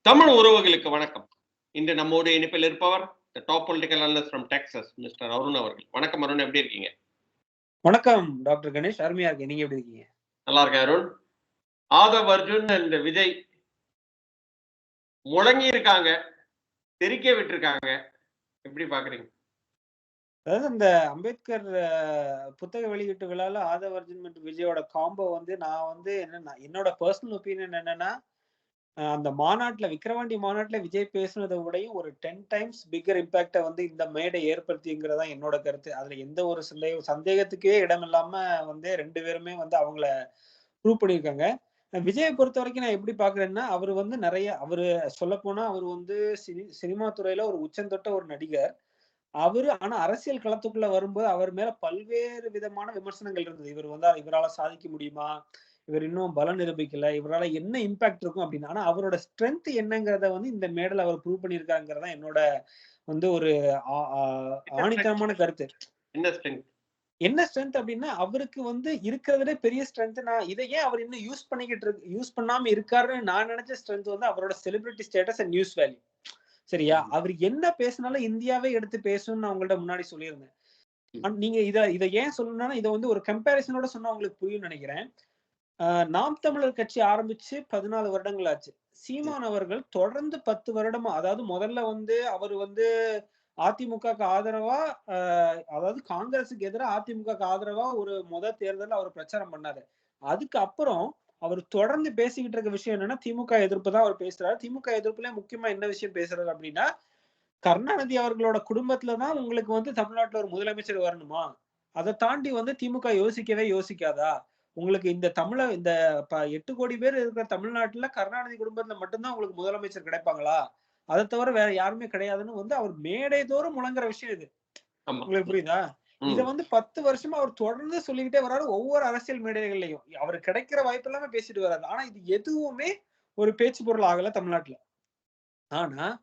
தமிழ் உறவுகளுக்கு வணக்கம். இன்று நம்மோடு இணைப்பில் இருப்பவர் top political analyst from Texas mister Arun அவர்கள். வணக்கம் அருண் எப்படி இருக்கீங்க? வணக்கம் டாக்டர் கணேஷ். அருமையா இருக்கேன். நீங்க எப்படி இருக்கீங்க? நல்லா இருக்கேன் அருண். ஆதவ் அர்ஜுன் அண்ட் விஜய் முழங்கி இருக்காங்க தெரிக்க விட்டுருக்காங்க. எப்படி பாக்குறீங்க? அதாவது இந்த அம்பேத்கர் புத்தக வெளியீட்டு விழால ஆதவ் அர்ஜுன் மற்றும் விஜயோட காம்போ வந்து நான் வந்து என்னன்னா என்னோட பர்சனல் ஒப்பீனியன் என்னன்னா அந்த மாநாட்டில் விக்ரவாண்டி மாநாட்டில் விஜய் பேசுனதை விடையும் ஒரு டென் டைம்ஸ் பிக்கர் இம்பாக்டை வந்து இந்த மேடை ஏற்படுத்திங்கிறதா என்னோட கருத்து. அதில் எந்த ஒரு சந்தேக சந்தேகத்துக்கே இடம் இல்லாமல் வந்து ரெண்டு பேருமே வந்து அவங்கள ப்ரூவ் பண்ணியிருக்காங்க. விஜயை பொறுத்த வரைக்கும் நான் எப்படி பார்க்குறேன்னா அவர் வந்து நிறைய அவர் சொல்லப்போனால் அவர் வந்து சினி சினிமா துறையில் ஒரு உச்சந்தொட்ட ஒரு நடிகர். அவரு ஆனா அரசியல் களத்துக்குள்ள வரும்போது அவர் மேல பல்வேறு விதமான விமர்சனங்கள் இருந்தது. இவர் வந்து இவரால சாதிக்க முடியுமா? இவர் இன்னும் பலம் நிரூபிக்கல. இவரால என்ன இம்பாக்ட் இருக்கும் அப்படின்னு. ஆனா அவரோட ஸ்ட்ரென்த் என்னங்கிறத வந்து இந்த மேடல் அவர் ப்ரூவ் பண்ணியிருக்காங்கிறதா என்னோட வந்து ஒரு ஆணித்தனமான கருத்து. என்ன ஸ்ட்ரென்த் என்ன ஸ்ட்ரென்த் அப்படின்னா அவருக்கு வந்து இருக்கிறதுலே பெரிய ஸ்ட்ரென்த் நான் இதை ஏன் அவர் இன்னும் யூஸ் பண்ணிக்கிட்டு இருக்கு யூஸ் பண்ணாம இருக்காருன்னு நான் நினைச்ச ஸ்ட்ரென்த் வந்து அவரோட celebrity status and news value சரியா? அவர் என்ன பேசினாலும் இந்தியாவே எடுத்து பேசும்னு நான் உங்கள்ட்ட முன்னாடி சொல்லியிருந்தேன். நீங்க இத இதை ஏன் சொல்லணும்னா இதை வந்து ஒரு கம்பேரிசனோட சொன்னா உங்களுக்கு புரியும் நினைக்கிறேன். நாம் தமிழர் கட்சி ஆரம்பிச்சு பதினாலு வருடங்கள் ஆச்சு. சீமான் அவர்கள் தொடர்ந்து பத்து வருடமா அதாவது முதல்ல வந்து அவர் வந்து அதிமுகக்கு ஆதரவா அதாவது காங்கிரஸுக்கு எதிராக அதிமுகக்கு ஆதரவா ஒரு முத தேர்தல் அவர் பிரச்சாரம் பண்ணாரு. அதுக்கு அப்புறம் அவர் தொடர்ந்து பேசிக்கிட்டு இருக்க விஷயம் என்னன்னா திமுக எதிர்ப்பு தான் அவர் பேசுறாரு. திமுக எதிர்ப்புல முக்கியமா என்ன விஷயம் பேசுறாரு அப்படின்னா கருணாநிதி அவர்களோட குடும்பத்துல தான் உங்களுக்கு வந்து தமிழ்நாட்டுல ஒரு முதலமைச்சர் வரணுமா? அதை தாண்டி வந்து திமுக யோசிக்கவே யோசிக்காதா? உங்களுக்கு இந்த தமிழ இந்த எட்டு கோடி பேர் இருக்கிற தமிழ்நாட்டுல கருணாநிதி குடும்பத்துல மட்டும்தான் உங்களுக்கு முதலமைச்சர் கிடைப்பாங்களா? அதை தவிர வேற யாருமே கிடையாதுன்னு வந்து அவர் மேடை தோறும் முழங்குற விஷயம் இது. உங்களுக்கு புரியுதா? இத வந்து பத்து வருஷமா அவர் தொடர்ந்து சொல்லிக்கிட்டே வராரு ஒவ்வொரு அரசியல் மேடைகள்லயும். அவர் கிடைக்கிற வாய்ப்பு எல்லாமே பேசிட்டு வராரு ஆனா இது எதுவுமே ஒரு பேச்சு பொருள் ஆகல தமிழ்நாட்டுல. ஆனா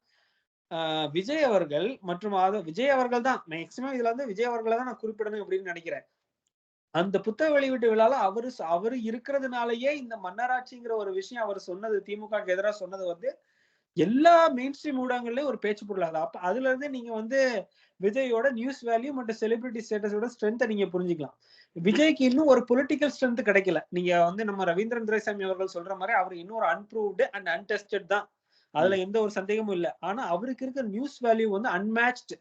ஆஹ் விஜய் அவர்கள் மற்றும் ஆத- விஜய் அவர்கள் தான். மேக்சிமம் இதுல வந்து விஜய் அவர்களை தான் நான் குறிப்பிடணும் அப்படின்னு நினைக்கிறேன். அந்த புத்தக வெளியீட்டு விழால அவரு அவரு இருக்கிறதுனாலயே இந்த மன்னராட்சிங்கிற ஒரு விஷயம் அவர் சொன்னது திமுக எதிராக சொன்னது வந்து எல்லா மெயின் ஸ்ட்ரீம் ஊடகங்கள்லயும் ஒரு பேச்சு பொருள் ஆகுது அப்ப அதுல இருந்து நீங்க வந்து விஜயோட நியூஸ் வேல்யூ மற்றும் செலிபிரிட்டி ஸ்டேட்டஸோட ஸ்ட்ரென்த்தை நீங்க புரிஞ்சுக்கலாம். விஜய்க்கு இன்னும் ஒரு பொலிட்டிக்கல் ஸ்ட்ரென்த் கிடைக்கல. நீங்க வந்து நம்ம ரவீந்திரன் துரைசாமி அவர்கள் சொல்ற மாதிரி அவர் இன்னும் ஒரு அன்ப்ரூவ்டு அண்ட் அன்டெஸ்டட் தான். அதுல எந்த ஒரு சந்தேகமும் இல்ல. ஆனா அவருக்கு இருக்கிற நியூஸ் வேல்யூ வந்து அன்மேட்ச்டு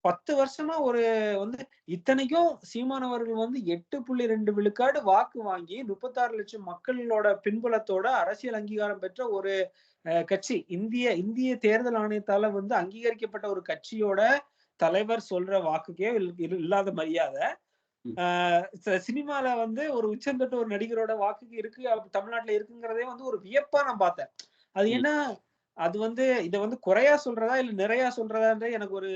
பத்து வருஷமா ஒரு வந்து இத்தனைக்கும் சீமானவர்கள் வந்து எட்டு புள்ளி ரெண்டு விழுக்காடு வாக்கு வாங்கி முப்பத்தாறு லட்சம் மக்களோட பின்புலத்தோட அரசியல் அங்கீகாரம் பெற்ற ஒரு கட்சி. இந்திய இந்திய தேர்தல் ஆணையத்தால வந்து அங்கீகரிக்கப்பட்ட ஒரு கட்சியோட தலைவர் சொல்ற வாக்குக்கே இல்- இல்- இல்லாத மரியாதை. சினிமால வந்து ஒரு உச்சந்தொட்ட ஒரு நடிகரோட வாக்குக்கு இருக்கு தமிழ்நாட்டுல இருக்குங்கிறதே வந்து ஒரு வியப்பா நான் பார்த்தேன். அது ம். அது வந்து இத வந்து குறையா சொல்றதா இல்ல நிறையா சொல்றதான்ற எனக்கு ஒரு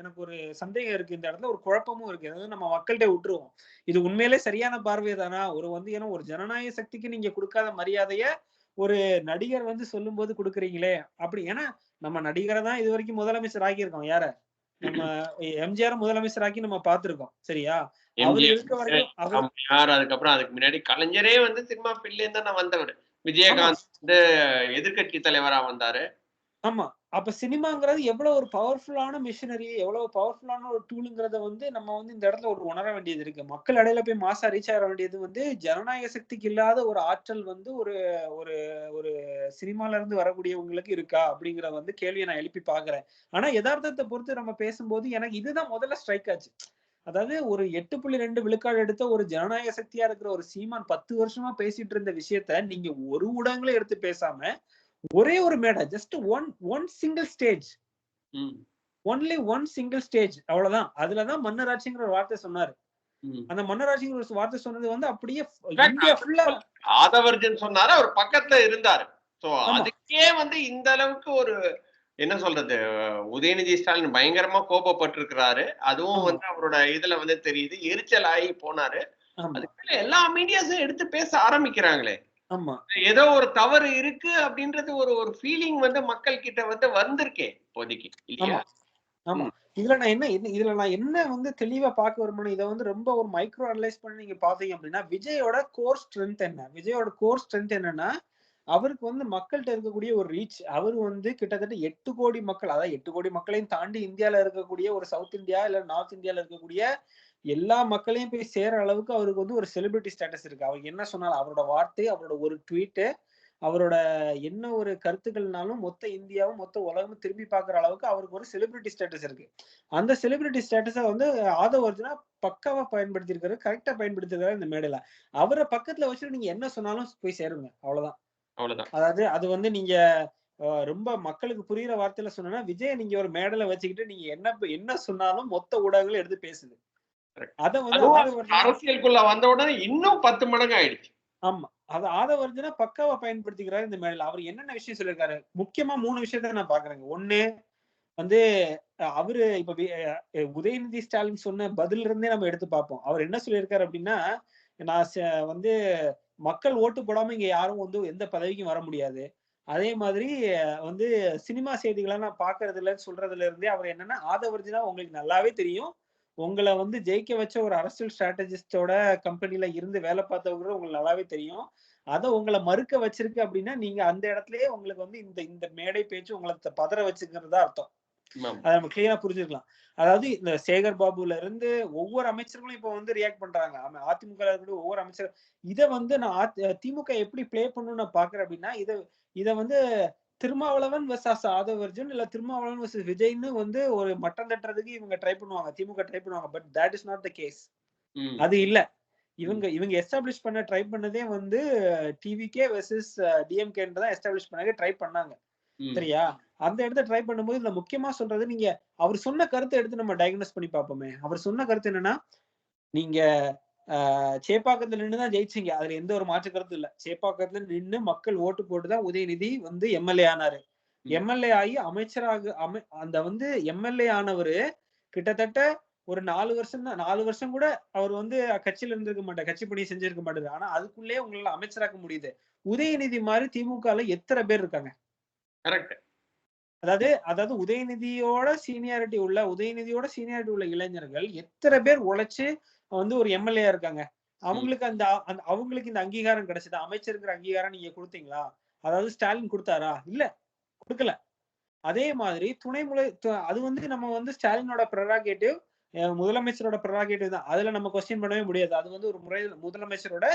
எனக்கு ஒரு சந்தேகம் இருக்கு. இந்த இடத்துல ஒரு குழப்பமும் இருக்கு. அதாவது நம்ம மக்கள்கிட்ட விட்டுருவோம். இது உண்மையிலே சரியான பார்வை தானா? ஒரு வந்து ஏன்னா ஒரு ஜனநாயக சக்திக்கு நீங்க கொடுக்காத மரியாதைய ஒரு நடிகர் வந்து சொல்லும்போது கொடுக்குறீங்களே? அப்படி ஏன்னா நம்ம நடிகரை தான் இது வரைக்கும் முதலமைச்சர் ஆக்கியிருக்கோம். யார? நம்ம எம்ஜிஆர் முதலமைச்சர் ஆக்கி நம்ம பார்த்திருக்கோம். சரியா? அவர் இருக்க வரைக்கும் அதுக்கப்புறம் அதுக்கு முன்னாடி கலைஞரே வந்து சினிமா ஃபீல்ட்ல தான் நான் வந்தவர். விஜயகாந்த் வந்து எதிர்க்கட்சி தலைவரா வந்தாரு. ஆமா. அப்ப சினிமாங்கிறது எவ்வளவு ஒரு பவர்ஃபுல்லான மிஷினரி எவ்வளவு பவர்ஃபுல்லான ஒரு டூலுங்கிறத வந்து நம்ம வந்து இந்த இடத்துல ஒரு உணர வேண்டியது இருக்கு. மக்கள் இடையில போய் மாசா ரீச் ஆக வேண்டியது வந்து ஜனநாயக சக்திக்கு இல்லாத ஒரு ஆற்றல் வந்து ஒரு ஒரு ஒரு சினிமால இருந்து வரக்கூடியவங்களுக்கு இருக்கா அப்படிங்கிற வந்து கேள்வியை நான் எழுப்பி பாக்குறேன் ஆனா யதார்த்தத்தை பொறுத்து நம்ம பேசும்போது எனக்கு இதுதான் முதல்ல ஸ்ட்ரைக் ஆச்சு. அதாவது ஒரு எட்டு புள்ளி ரெண்டு விழுக்காடு எடுத்த ஒரு ஜனநாயக சக்தியா இருக்கிற ஒரு சீமான் பத்து வருஷமா பேசிட்டு இருந்த விஷயத்த நீங்க ஒரு ஊடகங்களும் எடுத்து பேசாம ஒரே ஒரு மேடை just one one single stage only one single stage அவ்வளவுதான். அதுலதான் மன்னராட்சிங்கிற ஒரு வார்த்தை சொன்னாரு. அந்த மன்னராட்சிங்கிற ஒரு வார்த்தை சொன்னது வந்து அப்படியே ஆதவர்ஜன் சொன்னாரு அவர் பக்கத்துல இருந்தாரு. அதுக்கே வந்து இந்த அளவுக்கு ஒரு என்ன சொல்றது? உதயநிதி ஸ்டாலின் பயங்கரமா கோபப்பட்டிருக்கிறாரு. அதுவும். வந்து அவரோட இதுல வந்து தெரியுது. எரிச்சல் ஆகி போனாரு. அதுக்கு எல்லா மீடியாஸும் எடுத்து பேச ஆரம்பிக்கிறாங்களே. ஏதோ ஒரு தவறு இருக்கு அப்படின்றது ஒரு ஒரு ஃபீலிங் வந்து மக்கள் கிட்ட வந்து வந்திருக்கே இப்போதைக்கு. இல்லையா? ஆமா. இதுல நான் என்ன இதுல நான் என்ன வந்து தெளிவா பார்க்க வருமானம் இதை வந்து ரொம்ப ஒரு மைக்ரோ அனலைஸ் பண்ணி நீங்க பாத்தீங்க அப்படின்னா விஜயோட கோர் ஸ்ட்ரென்த் என்ன? விஜயோட கோர் ஸ்ட்ரென்த் என்னன்னா அவருக்கு வந்து மக்கள்கிட்ட இருக்கக்கூடிய ஒரு ரீச் அவர் வந்து கிட்டத்தட்ட எட்டு கோடி மக்கள் அதாவது எட்டு கோடி மக்களையும் தாண்டி இந்தியால இருக்கக்கூடிய ஒரு சவுத் இந்தியா இல்ல நார்த் இந்தியால இருக்கக்கூடிய எல்லா மக்களையும் போய் சேர அளவுக்கு அவருக்கு வந்து ஒரு செலிபிரிட்டி ஸ்டேட்டஸ் இருக்கு. அவர் என்ன சொன்னாலும் அவரோட வார்த்தை அவரோட ஒரு ட்வீட்டு அவரோட என்ன ஒரு கருத்துக்கள்னாலும் மொத்த இந்தியாவும் மொத்த உலகமும் திரும்பி பார்க்குற அளவுக்கு அவருக்கு ஒரு செலிபிரிட்டி ஸ்டேட்டஸ் இருக்கு. அந்த செலிபிரிட்டி ஸ்டேட்டஸை வந்து ஆதவ அர்ஜுனா பக்காவா பயன்படுத்தியிருக்காரு கரெக்டா பயன்படுத்திருக்காரு இந்த மேடையில. அவரை பக்கத்துல வச்சுட்டு நீங்க என்ன சொன்னாலும் போய் சேருங்க. அவ்வளவுதான். அவ்வளவுதான். அதாவது அது வந்து நீங்க ரொம்ப மக்களுக்கு புரியுற வார்த்தையில சொன்னா விஜய் நீங்க ஒரு மேடையில வச்சுக்கிட்டு நீங்க என்ன என்ன சொன்னாலும் மொத்த ஊடகங்களும் எடுத்து பேசுது. அத வந்து அரசியலுக்குள்ள வந்த உடனே இன்னும் பத்து மடங்கு ஆயிடுச்சு. ஆமா. அது ஆதவர்ஜனா பக்காவா பயன்படுத்திக்கிறாரு இந்த மேடையில. அவர் என்னென்ன விஷயம் சொல்லியிருக்காரு? முக்கியமா மூணு விஷயத்த நான் பாக்குறேங்க ஒண்ணு வந்து அவரு இப்ப உதயநிதி ஸ்டாலின் சொன்ன பதில இருந்தே நம்ம எடுத்து பார்ப்போம். அவர் என்ன சொல்லியிருக்காரு அப்படின்னா நான் வந்து மக்கள் ஓட்டு போடாம இங்க யாரும் வந்து எந்த பதவிக்கும் வர முடியாது. அதே மாதிரி வந்து சினிமா செய்திகளை நான் பாக்குறது இல்லைன்னு சொல்றதுல இருந்தே அவர் என்னன்னா ஆதவர்ஜினா உங்களுக்கு நல்லாவே தெரியும். உங்களை வந்து ஜெயிக்க வச்ச ஒரு அரசியல் ஸ்ட்ராட்டஜிஸ்டோட கம்பெனில இருந்து வேலை பார்த்தவங்க உங்களுக்கு நல்லாவே தெரியும். அதை உங்களை மறுக்க வச்சிருக்கு அப்படின்னா நீங்க அந்த இடத்துலயே உங்களுக்கு வந்து இந்த இந்த மேடை பேச்சு உங்களை பதற வச்சுக்கிறதா அர்த்தம். அதை நம்ம கிளியரா புரிஞ்சுக்கலாம். அதாவது இந்த சேகர் பாபுல இருந்து ஒவ்வொரு அமைச்சர்களும் இப்ப வந்து ரியாக்ட் பண்றாங்க. அதிமுக ஒவ்வொரு அமைச்சர் இத வந்து நான் திமுக எப்படி ப்ளே பண்ணணும்னு நான் பாக்குறேன் அப்படின்னா இத இத வந்து திருமாவளவன் வெர்சஸ் ஆதவ் அர்ஜுன் இல்ல திருமாவளவன் வெர்சஸ் விஜய்னு வந்து ஒரு மட்டம் தட்டுறதுக்கு இவங்க ட்ரை பண்ணுவாங்க. திமுக ட்ரை பண்ணுவாங்க. But that is not the case. அது இல்ல. இவங்க இவங்க எஸ்டாப்ளிஷ் பண்ண ட்ரை பண்ணதே வந்து டிவிகே வெர்சஸ் டிஎம்கேன்னு தான் எஸ்டாப்ளிஷ் பண்ணவே ட்ரை பண்ணாங்க. சரியா? அந்த இடத்த ட்ரை பண்ணும்போது இந்த முக்கியமா சொல்றது நீங்க அவர் சொன்ன கருத்தை எடுத்து நம்ம டயக்னோஸ் பண்ணி பார்ப்போமே. அவர் சொன்ன கருத்து என்னன்னா நீங்க சேப்பாக்கத்துல நின்று தான் ஜெயிச்சீங்க. அதுல எந்த ஒரு மாற்று கருத்து இல்ல. சேப்பாக்கத்துல நின்னு மக்கள் ஓட்டு போட்டு தான் உதயநிதி வந்து எம்எல்ஏ ஆனாரு. எம்எல்ஏ ஆகி அமைச்சராக அமை அந்த வந்து எம்எல்ஏ ஆனவரு கிட்டத்தட்ட ஒரு நாலு வருஷம் தான் நாலு வருஷம் கூட அவர் வந்து கட்சியில இருந்திருக்க மாட்டார் கட்சி பணி செஞ்சிருக்க மாட்டாரு. ஆனா அதுக்குள்ளே உங்களால அமைச்சராக்க முடியுது. உதயநிதி மாதிரி திமுகல எத்தனை பேர் இருக்காங்க? கரெக்ட் அதாவது அதாவது உதயநிதியோட சீனியாரிட்டி உள்ள உதயநிதியோட சீனியாரிட்டி உள்ள இளைஞர்கள் எத்தனை பேர் உழைச்சு வந்து ஒரு எம்எல்ஏ இருக்காங்க? அவங்களுக்கு அந்த அந்த- அவங்களுக்கு இந்த அங்கீகாரம் கிடைச்சது? அமைச்சருங்கிற அங்கீகாரம் நீங்க கொடுத்தீங்களா? அதாவது ஸ்டாலின் கொடுத்தாரா? இல்ல கொடுக்கல. அதே மாதிரி துணை முறை அது வந்து நம்ம வந்து ஸ்டாலினோட ப்ரெராகேட்டிவ் முதலமைச்சரோட ப்ரெராகேட்டிவ் தான். அதுல நம்ம கொஸ்டின் பண்ணவே முடியாது. அது வந்து ஒரு முறை முதலமைச்சரோட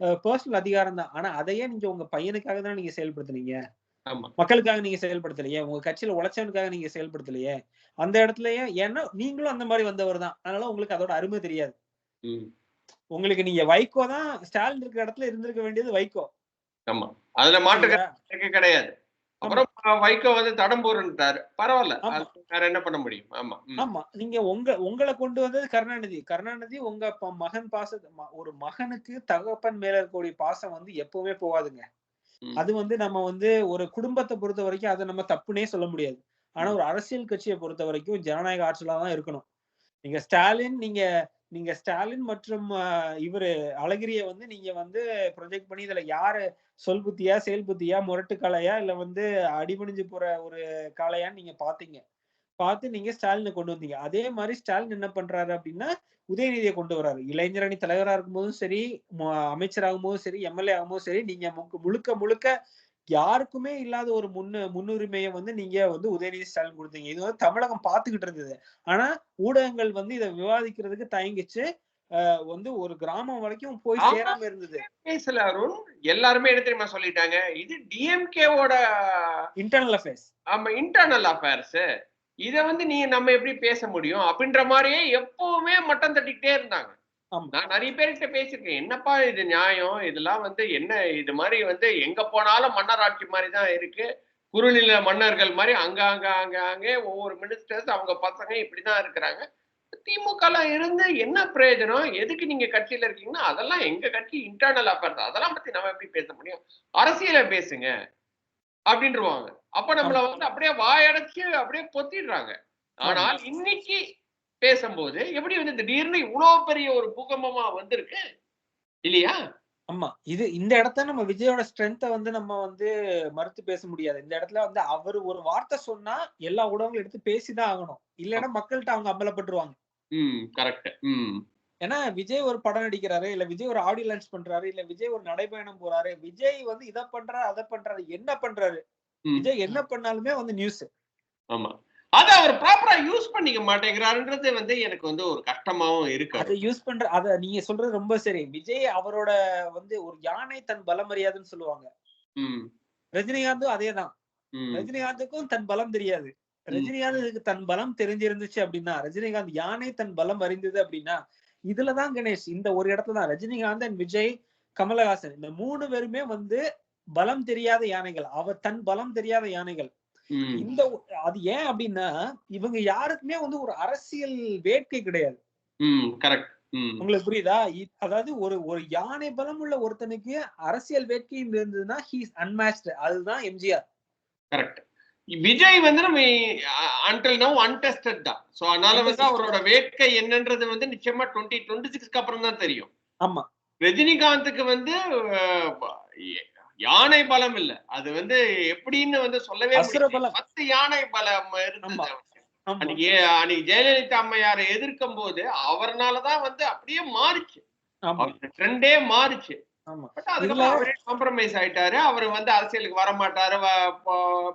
பர்சனல் அதிகாரம் தான். ஆனா அதையே நீங்க உங்க பையனுக்காக தான் நீங்க செயல்படுத்துனீங்க? ஆமா. மக்களுக்காக நீங்க செயல்படுத்தலையே உங்க கட்சியில உழைச்சவனுக்காக நீங்க செயல்படுத்தலையே அந்த இடத்துலயே ஏன்னா நீங்களும் அந்த மாதிரி வந்தவர் தான். அதனால உங்களுக்கு அதோட அருமை தெரியாது. உங்களுக்கு நீங்க வைகோ தான் ஸ்டாலின் இருக்கிற இடத்துல இருந்திருக்க வேண்டியது வைகோ. ஆமா. அதுல மாற்று? கருத்து கிடையாது. அப்புறம் வைகோ வந்து தடம்பூர்ன்ட்டாரு பரவாயில்ல. வேற என்ன பண்ண முடியும்? ஆமா. ஆமா. நீங்க உங்க உங்களை கொண்டு வந்தது கருணாநிதி. கருணாநிதி உங்க மகன் பாச ஒரு மகனுக்கு தகப்பன் மேல இருக்கக்கூடிய பாசம் வந்து எப்பவுமே போகாதுங்க. அது வந்து நம்ம வந்து ஒரு குடும்பத்தை பொறுத்த வரைக்கும் அதை நம்ம தப்புனே சொல்ல முடியாது. ஆனா ஒரு அரசியல் கட்சியை பொறுத்த வரைக்கும் ஜனநாயக ஆட்சியில தான் இருக்கணும். நீங்க ஸ்டாலின் நீங்க நீங்க ஸ்டாலின் மற்றும் இவரு அழகிரிய வந்து நீங்க வந்து ப்ரொஜெக்ட் பண்ணி இதுல யாரு சொல் புத்தியா செயல் புத்தியா முரட்டு காளையா இல்ல வந்து அடிபணிஞ்சு போற ஒரு காளையான்னு நீங்க பாத்தீங்க பார்த்து நீங்க ஸ்டாலினை கொண்டு வந்தீங்க. அதே மாதிரி ஸ்டாலின் என்ன பண்றாரு அப்படின்னா உதயநிதியை கொண்டு வராரு இளைஞரணி தலைவரா இருக்கும்போதும் சரி அமைச்சராகும் போதும் சரி எம்எல்ஏ ஆகும்போதும் சரி நீங்க முழுக்க முழுக்க யாருக்குமே இல்லாத ஒரு முன்னு முன்னுரிமையை வந்து நீங்க வந்து உதயநிதி ஸ்டாலின் கொடுத்தீங்க. இது வந்து தமிழகம் பார்த்துக்கிட்டு இருந்தது. ஆனா ஊடகங்கள் வந்து இதை விவாதிக்கிறதுக்கு தயங்கிச்சு. வந்து ஒரு கிராமம் வரைக்கும் போய். சேராம இருந்தது. பேசல அருண். எல்லாருமே என்ன தெரியுமா சொல்லிட்டாங்க? இது டிஎம்கேவோட இன்டர்னல் அஃபேர்ஸ் ஆமா இன்டர்னல் அஃபேர்ஸ் இத வந்து நீ நம்ம எப்படி பேச முடியும்? அப்படின்ற மாதிரியே எப்பவுமே மட்டம் தட்டிக்கிட்டே இருந்தாங்க. நான் நிறைய பேர்கிட்ட பேசியிருக்கேன். என்னப்பா இது நியாயம்? இதெல்லாம் வந்து என்ன இது மாதிரி வந்து எங்க போனாலும் மன்னராட்சி மாதிரி தான் இருக்கு. குறுநில மன்னர்கள் மாதிரி அங்க அங்க அங்க அங்கே ஒவ்வொரு மினிஸ்டர்ஸ் அவங்க பசங்க இப்படிதான் இருக்கிறாங்க. திமுக இருந்து என்ன பிரயோஜனம்? எதுக்கு நீங்க கட்சியில இருக்கீங்கன்னா அதெல்லாம் எங்க கட்சி இன்டர்னல் அஃபேர்ஸ் அதெல்லாம் பத்தி நம்ம எப்படி பேச முடியும்? அரசியலை பேசுங்க. அப்படின்றவாங்க அப்ப நம்மள வந்து அப்படியே வாயடைச்சு அப்படியே பொத்திடுறாங்க. ஆனால் இன்னைக்கு பேசும்போது எப்படி வந்து திடீர்னு இவ்வளவு பெரிய ஒரு பூகம்பமா வந்திருக்கு? இல்லையா? ஆமா. இது இந்த இடத்த நம்ம விஜயோட ஸ்ட்ரென்த்தை வந்து நம்ம வந்து மறுத்து பேச முடியாது. இந்த இடத்துல வந்து அவர் ஒரு வார்த்தை சொன்னா எல்லா ஊடகங்களும் எடுத்து பேசிதான் ஆகணும். இல்லைன்னா மக்கள்கிட்ட அவங்க அம்பலப்பட்டுருவாங்க. ம். கரெக்ட் ம். ஏன்னா விஜய் ஒரு படம் நடிக்கிறாரு இல்ல விஜய் ஒரு ஆடியோ லான்ச் பண்றாரு இல்ல விஜய் ஒரு நடைபயணம் போறாரு விஜய் வந்து இதை பண்றாரு அதை பண்றாரு என்ன பண்றாரு. விஜய் என்ன பண்ணாலுமே வந்து நியூஸ் ஆமா. அத அவர் ப்ராப்பரா யூஸ் பண்ணிக்க மாட்டேங்கிறாருன்றது வந்து எனக்கு வந்து ஒரு கஷ்டமாவும் இருக்கு அதை யூஸ் பண்ற அத நீங்க சொல்றது ரொம்ப சரி. விஜய் அவரோட வந்து ஒரு யானை தன் பலம் அறியாதுன்னு சொல்லுவாங்க ரஜினிகாந்தும் அதேதான். ரஜினிகாந்துக்கும் தன் பலம் தெரியாது. ரஜினிகாந்துக்கு தன் பலம் தெரிஞ்சிருந்துச்சு அப்படின்னா ரஜினிகாந்த் யானை தன் பலம் அறிந்தது அப்படின்னா இதுலதான் கணேஷ் இந்த ஒரு இடத்துல தான். ரஜினிகாந்த் அண்ட் விஜய் கமலஹாசன் இந்த மூணு பேருமே வந்து பலம் தெரியாத யானைகள். அவர் தன் பலம் தெரியாத யானைகள். இந்த அது ஏன் அப்படின்னா இவங்க யாருக்குமே வந்து ஒரு அரசியல் வேட்கை கிடையாது. உங்களுக்கு புரியுதா? அதாவது ஒரு ஒரு யானை பலம் உள்ள ஒருத்தனுக்கு அரசியல் வேட்கை இருந்ததுன்னா ஹீஸ் அன்மேட்ச்டு அதுதான் எம்ஜிஆர். கரெக்ட். விஜய் வந்து நம்ம அன்டில் நோ அன்டெஸ்டட் தான். சோ அதனால வந்து. அவரோட வேட்கை என்னன்றது வந்து நிச்சயமா டுவெண்ட்டி டுவெண்ட்டி சிக்ஸ்க்கு அப்புறம் தான் தெரியும். ஆமா. ரஜினிகாந்துக்கு வந்து யானை பலம் இல்ல. அது வந்து எப்படின்னு வந்து சொல்லவே. பத்து யானை பலம் இருந்தது அன்னைக்கு அன்னைக்கு ஜெயலலிதா அம்மையாரை எதிர்க்கும் போது அவர்னாலதான் வந்து அப்படியே மாறுச்சு. ட்ரெண்டே மாறுச்சு. காம்ப்ரமைஸ் ஆயிட்டாரு. அவர் வந்து அரசியலுக்கு வர மாட்டாரு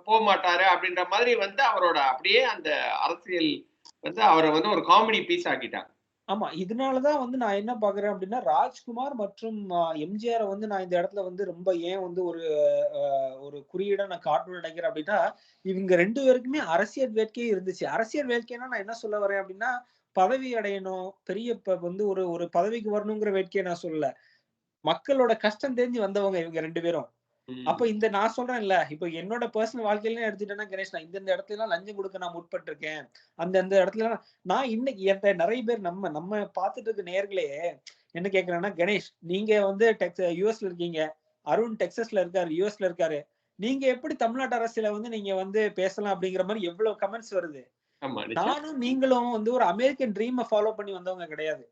போக மாட்டாரு அப்படின்ற மாதிரி வந்து அவரோட அப்படியே அந்த அரசியல் வந்து அவரை வந்து ஒரு காமெடி பீஸ் ஆக்கிட்டாங்க. ஆமா. இதனாலதான் வந்து நான் என்ன பாக்குறேன் அப்படின்னா ராஜ்குமார் மற்றும் எம்ஜிஆர் வந்து நான் இந்த இடத்துல வந்து ரொம்ப ஏன் வந்து ஒரு ஒரு குறியீடா நான் காட்டணும்னு நினைக்கிறேன் அப்படின்னா இவங்க ரெண்டு பேருக்குமே அரசியல் வேட்கையே இருந்துச்சு. அரசியல் வேட்கைன்னா நான் என்ன சொல்ல வரேன் அப்படின்னா பதவி அடையணும் பெரிய வந்து ஒரு ஒரு பதவிக்கு வரணுங்கிற வேட்கையை நான் சொல்லல. மக்களோட கஷ்டம் தெரிஞ்சு வந்தவங்க இவங்க ரெண்டு பேரும். அப்ப இந்த நான் சொல்றேன் இல்ல இப்ப என்னோட பர்சனல் வாழ்க்கையில எடுத்துட்டேன்னா கணேஷ் நான் இந்த இடத்துல எல்லாம் லஞ்சம் கொடுக்க நான் முற்பட்டிருக்கேன். அந்த அந்த இடத்துல நான் இன்னைக்கு என்கிட்ட நிறைய பேர் நம்ம நம்ம பார்த்துட்டு இருக்க நேர்களே என்ன கேக்குறேன்னா கணேஷ் நீங்க வந்து டெக்ஸ் யூஎஸ்ல இருக்கீங்க. அருண் டெக்ஸஸ்ல இருக்காரு யூஎஸ்ல இருக்காரு. நீங்க எப்படி தமிழ்நாட்டு அரசியல வந்து நீங்க வந்து பேசலாம்? அப்படிங்கிற மாதிரி எவ்வளவு கமெண்ட்ஸ் வருது. நானும் நீங்களும் வந்து ஒரு அமெரிக்கன் ட்ரீமை ஃபாலோ பண்ணி வந்தவங்க கிடையாது.